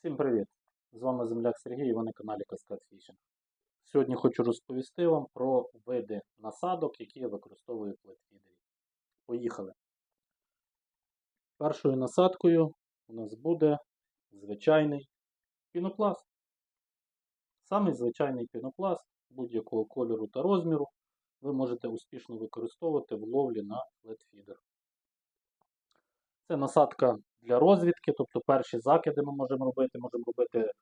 Всім привіт! З вами земляк Сергій і ви на каналі Каскад Фішинг. Сьогодні хочу розповісти вам про види насадок, які я використовую в плетфідері. Поїхали. Першою насадкою у нас буде звичайний пінопласт. Самий звичайний пінопласт будь-якого кольору та розміру ви можете успішно використовувати в ловлі на флетфідер. Це насадка для розвідки, тобто перші закиди ми можемо робити, можемо робити е,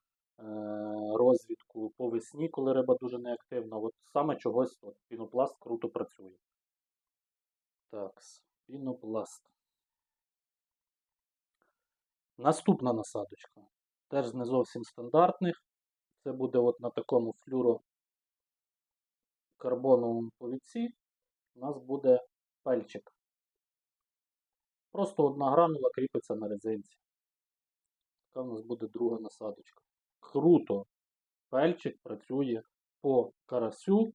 розвідку по весні, коли риба дуже неактивна. От саме чогось от, пінопласт круто працює. Так, пінопласт. Наступна насадочка. Теж не зовсім стандартних. Це буде от на такому флюрокарбоновому повідці. У нас буде пельчик. Просто одна гранула кріпиться на резинці. Така у нас буде друга насадочка. Круто! Пельчик працює по карасю.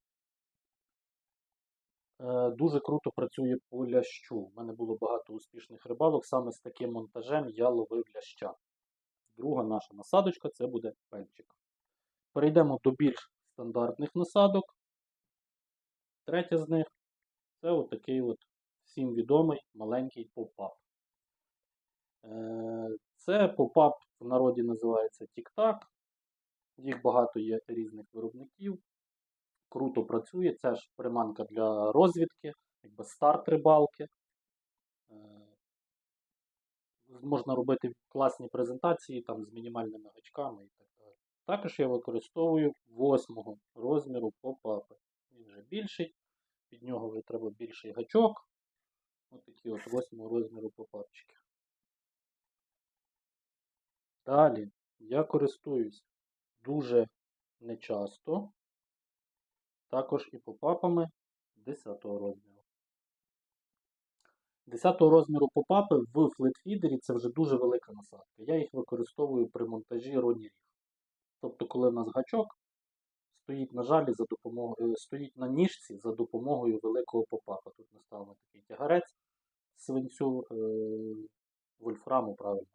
Е, Дуже круто працює по лящу. У мене було багато успішних рибалок. Саме з таким монтажем я ловив ляща. Друга наша насадочка це буде пельчик. Перейдемо до більш стандартних насадок. Третя з них це отакий от всім відомий маленький поп-ап. Е, Це поп-ап в народі називається TikTok. Їх багато є різних виробників. Круто працює. Це ж приманка для розвідки, якби старт рибалки. Е, Можна робити класні презентації там, з мінімальними гачками і так далі. Також я використовую 8 розміру поп-апи. Він вже більший, під нього треба більший гачок. Ось такі от 8 розміру попапчики. Далі я користуюсь дуже нечасто, також і попапами 10 розміру. 10 розміру попапи в флетфідері це вже дуже велика насадка. Я їх використовую при монтажі роні ріг. Тобто, коли в нас гачок стоїть на жалі за допомогою, стоїть на ніжці за допомогою великого попапа. Тут наставлено такий тягарець свинцю е, вольфраму, правильно.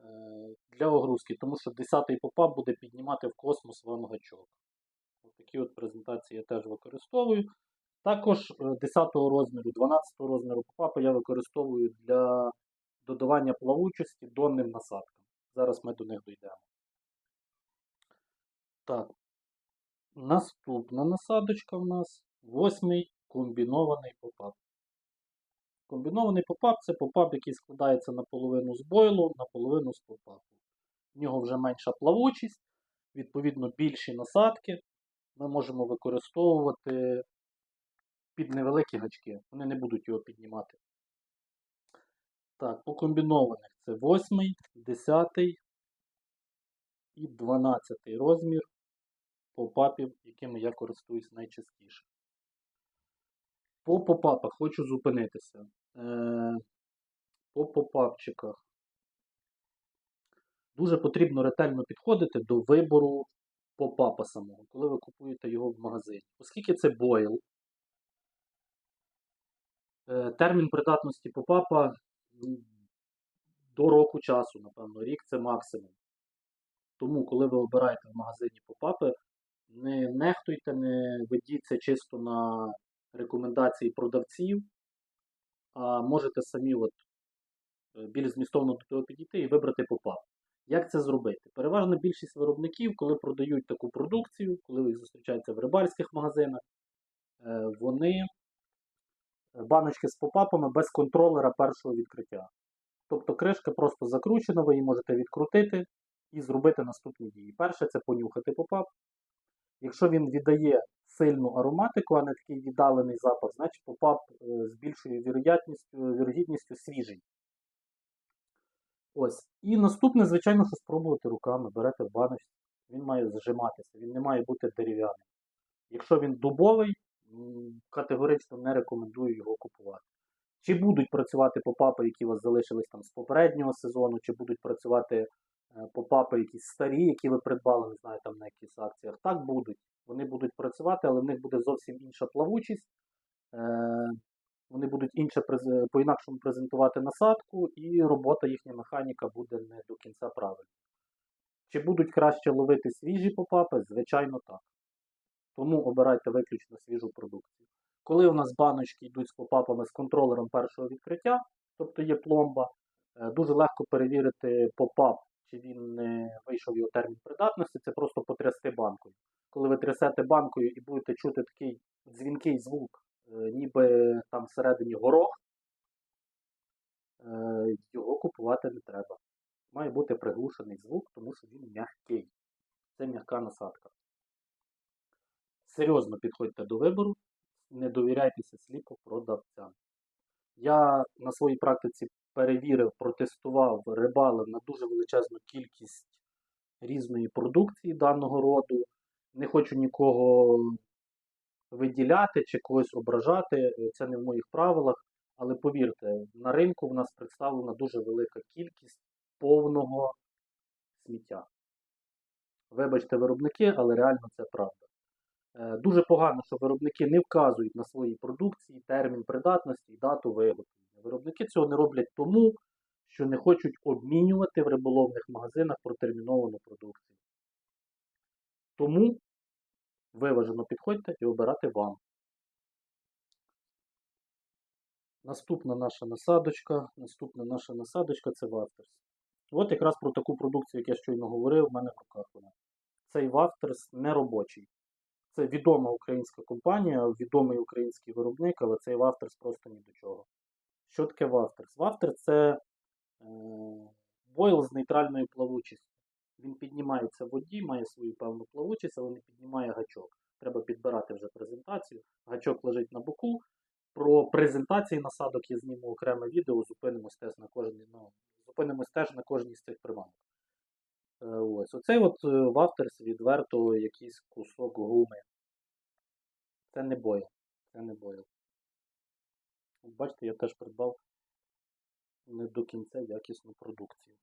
Е, для огрузки, тому що 10-й попап буде піднімати в космос вам гачок. Ось такі от презентації я теж використовую. Також 10-го розміру, 12-го розміру попапи я використовую для додавання плавучості донним насадкам. Зараз ми до них дійдемо. Так, наступна насадочка в нас восьмий комбінований попап. Комбінований попап це попап, який складається наполовину з бойлу, наполовину з попапу. В нього вже менша плавучість, відповідно, більші насадки. Ми можемо використовувати під невеликі гачки. Вони не будуть його піднімати. Так, по комбінованих це 8, 10 і 12 розмір попапів, якими я користуюсь найчастіше. По попапах хочу зупинитися. Е, По попапчиках. Дуже потрібно ретельно підходити до вибору попапа самого, коли ви купуєте його в магазині. Оскільки це бойл, е, термін придатності попапа до року часу, напевно, рік це максимум. Тому, коли ви обираєте в магазині попапи, не нехтуйте, не ведіться чисто на рекомендації продавців, а можете самі от е, більш змістовно до того підійти і вибрати попап. Як це зробити? Переважна більшість виробників, коли продають таку продукцію, коли їх зустрічаєте в рибальських магазинах, е, вони е, баночки з попапами без контролера першого відкриття. Тобто кришка просто закручена, ви її можете відкрутити і зробити наступні дії. Перше це понюхати попап. Якщо він віддає сильну ароматику, а не такий віддалений запах, значить попап е, з більшою вірогідністю, вірогідністю свіжий. Ось. І наступне, звичайно, що спробувати руками, берете в баночці, він має зжиматися, він не має бути дерев'яним. Якщо він дубовий, категорично не рекомендую його купувати. Чи будуть працювати попапи, які у вас залишились там з попереднього сезону, чи будуть працювати е, попапи якісь старі, які ви придбали, не знаю, там на якихось акціях. Так будуть. Вони будуть працювати, але в них буде зовсім інша плавучість. Е, Вони будуть інше по-інакшому презентувати насадку, і робота їхня механіка буде не до кінця правильна. Чи будуть краще ловити свіжі попапи? Звичайно, так. Тому обирайте виключно свіжу продукцію. Коли у нас баночки йдуть з попапами з контролером першого відкриття, тобто є пломба, е, дуже легко перевірити попап, чи він не вийшов його термін придатності, це просто потрясти банкою. Коли ви трясете банкою і будете чути такий дзвінкий звук, е, ніби там всередині горох, е, його купувати не треба. Має бути приглушений звук, тому що він м'який. Це м'яка насадка. Серйозно підходьте до вибору, не довіряйтеся сліпо продавцям. Я на своїй практиці перевірив, протестував, рибалив на дуже величезну кількість різної продукції даного роду. Не хочу нікого виділяти чи когось ображати, е, це не в моїх правилах. Але повірте, на ринку в нас представлена дуже велика кількість повного сміття. Вибачте, виробники, але реально це правда. Е, Дуже погано, що виробники не вказують на своїй продукції термін придатності і дату виготовлення. Виробники цього не роблять тому, що не хочуть обмінювати в риболовних магазинах протерміновану продукцію. Тому виважено підходьте і обирати вам. Наступна наша насадочка. Наступна наша насадочка це вафтерс. От якраз про таку продукцію, як я щойно говорив, в мене в руках вона. Цей вафтерс не робочий. Це відома українська компанія, відомий український виробник, але цей вафтерс просто ні до чого. Що таке вафтерс? Вафтерс це е, бойл з нейтральною плавучістю. Він піднімається в воді, має свою певну плавучість, але не піднімає гачок. Треба підбирати вже презентацію. Гачок лежить на боку. Про презентації насадок я зніму окреме відео, зупинимось теж на кожній, ну, зупинимось теж на кожній з цих приманок. Е, Ось. Оцей от е, вафтерс відверто якийсь кусок гуми. Це не бойл. Це не бойл. Бачите, я теж придбав не до кінця якісну продукцію.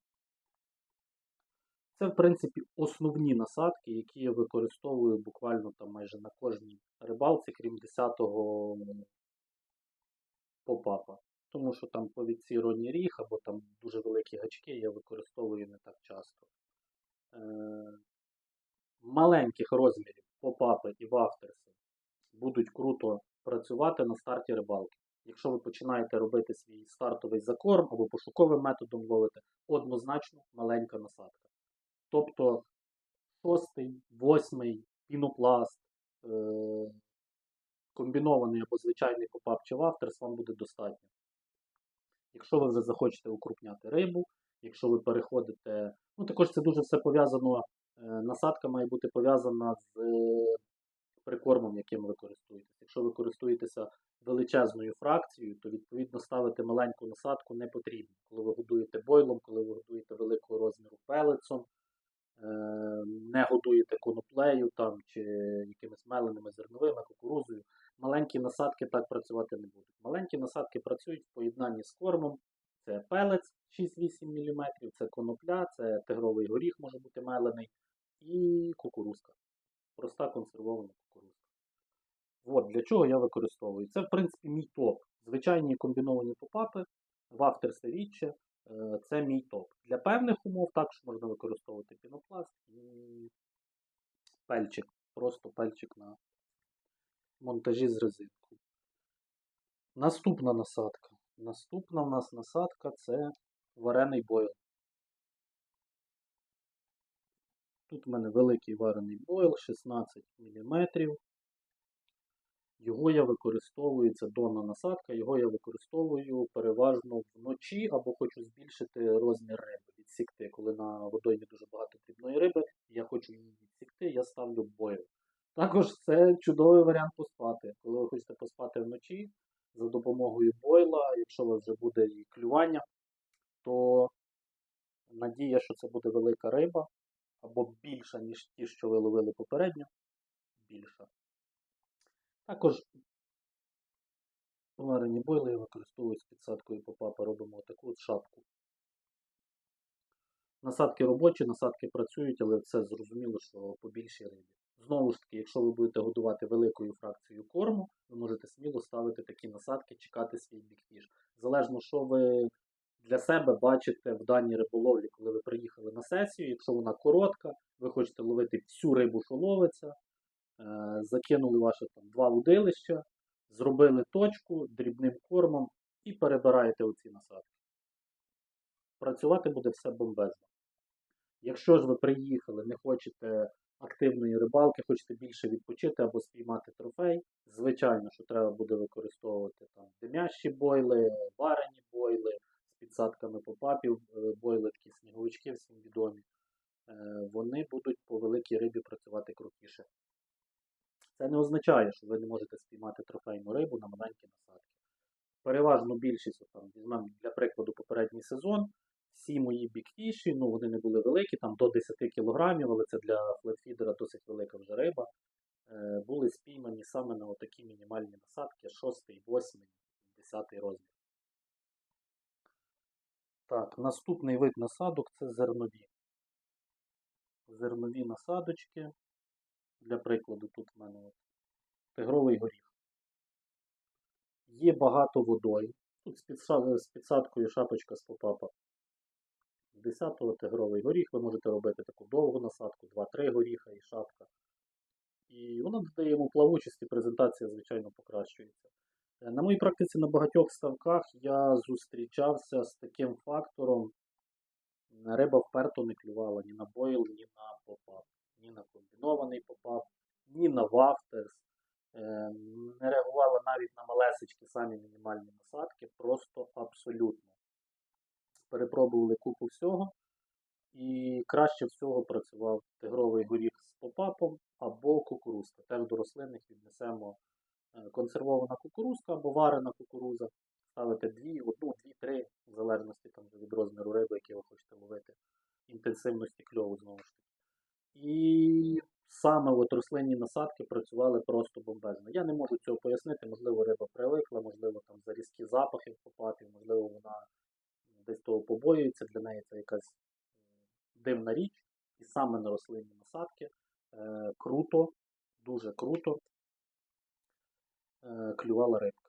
Це, в принципі, основні насадки, які я використовую буквально там майже на кожній рибалці, крім 10-го попапа. Тому що там повідці ронні ріг або там дуже великі гачки я використовую не так часто. Е, маленьких розмірів попапи і вафтерси будуть круто працювати на старті рибалки. Якщо ви починаєте робити свій стартовий закорм або пошуковим методом ловите, однозначно маленька насадка. Тобто шостий, восьмий пінопласт, е- комбінований або звичайний попап чи вафтерс вам буде достатньо. Якщо ви вже захочете укрупняти рибу, якщо ви переходите. Ну, також це дуже все пов'язано. е, Насадка має бути пов'язана з е, прикормом, яким ви користуєтесь. Якщо ви користуєтеся величезною фракцією, то відповідно ставити маленьку насадку не потрібно. Коли ви годуєте бойлом, коли ви годуєте великого розміру пелецом, е, не годуєте коноплею там, чи якимись меленими зерновими, кукурузою, маленькі насадки так працювати не будуть. Маленькі насадки працюють в поєднанні з кормом. Це пелець 6-8 мм, це конопля, це тигровий горіх може бути мелений і кукурузка. Проста консервована кукурузка. От для чого я використовую. Це, в принципі, мій топ. Звичайні комбіновані попапи, вафтерси рідче, е, це мій топ. Для певних умов також можна використовувати пінопласт і пельчик. Просто пельчик на монтажі з резинкою. Наступна насадка. Наступна в нас насадка це варений бойл. Тут в мене великий варений бойл 16 мм. Його я використовую, це донна насадка, його я використовую переважно вночі або хочу збільшити розмір риби, відсікти. Коли на водоймі дуже багато дрібної риби, я хочу її відсікти, я ставлю бойл. Також це чудовий варіант поспати. Коли ви хочете поспати вночі за допомогою бойла, якщо у вас вже буде і клювання, то надія, що це буде велика риба, або більша, ніж ті, що ви ловили попередньо, більша. Також варені бойли я використовую з підсадкою попапа, робимо таку от шапку. Насадки робочі, насадки працюють, але це зрозуміло, що по більшій рибі. Знову ж таки, якщо ви будете годувати великою фракцією корму, ви можете сміло ставити такі насадки, чекати свій бікфіш. Залежно, що ви для себе бачите в даній риболовлі, коли ви приїхали на сесію, якщо вона коротка, ви хочете ловити всю рибу, що ловиться, закинули ваші там два удилища, зробили точку дрібним кормом і перебираєте оці насадки. Працювати буде все бомбезно. Якщо ж ви приїхали, не хочете активної рибалки, хочете більше відпочити або спіймати трофей, звичайно, що треба буде використовувати там димящі бойли, варені бойли з підсадками попапів, е, бойли такі сніговички, всім відомі. Е, Вони будуть по великій рибі працювати крутіше. Це не означає, що ви не можете спіймати трофейну рибу на маленькі насадки. Переважно більшість, там, візьмемо для прикладу попередній сезон, всі мої бікфіші, ну вони не були великі, там до 10 кілограмів, але це для флетфідера досить велика вже риба. е, Були спіймані саме на отакі мінімальні насадки 6, 8, 10 розмір. Так, наступний вид насадок це зернові. Зернові насадочки. Для прикладу, тут в мене от тигровий горіх. Є багато водою. Тут з, підса- з підсадкою шапочка з попапа. 10-го тигровий горіх, ви можете робити таку довгу насадку, 2-3 горіха і шапка. І воно додає йому плавучість і презентація, звичайно, покращується. Е, На моїй практиці на багатьох ставках я зустрічався з таким фактором. Риба вперто не клювала ні на бойл, ні на попап, ні на комбінований попап, ні на вафтерс. Е, Не реагувала навіть на малесечки самі мінімальні насадки, просто абсолютно. Перепробували купу всього. І краще всього працював тигровий горіх з попапом або кукурузка. Теж до рослинних віднесемо е, консервована кукурузка або варена кукуруза. Ставите дві, одну, дві, три, в залежності там, від розміру риби, який ви хочете ловити, інтенсивності кльову знову ж таки. І саме от рослинні насадки працювали просто бомбезно. Я не можу цього пояснити, можливо, риба привикла, можливо, там за різкі запахи в попапі, можливо, вона десь того побоюється, для неї це якась дивна річ. І саме на рослинні насадки е, круто, дуже круто е, клювала рибка.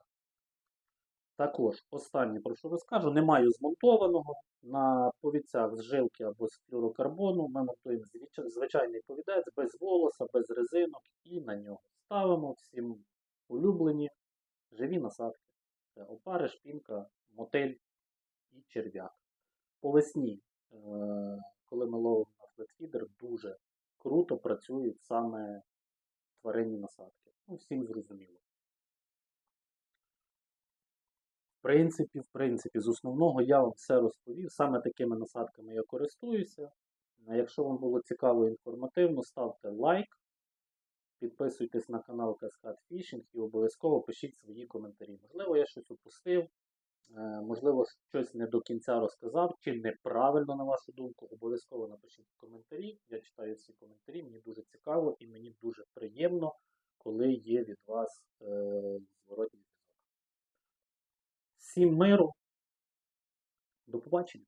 Також останнє, про що розкажу, не маю змонтованого. На повідцях з жилки або з флюрокарбону ми монтуємо звичайний повідець без волоса, без резинок і на нього ставимо всім улюблені живі насадки. Це опари, шпінка, мотель і черв'як. По весні, е, коли ми ловимо на флетфідер, дуже круто працюють саме тваринні насадки. Ну, всім зрозуміло. Принципі, в принципі, з основного я вам все розповів. Саме такими насадками я користуюся. Якщо вам було цікаво і інформативно, ставте лайк, підписуйтесь на канал Cascade Fishing і обов'язково пишіть свої коментарі. Можливо, я щось упустив, е, можливо, щось не до кінця розказав, чи неправильно, на вашу думку. Обов'язково напишіть коментарі. Я читаю всі коментарі, мені дуже цікаво і мені дуже приємно, коли є від вас е, зворотній зв'язок. Всім миру. До побачення.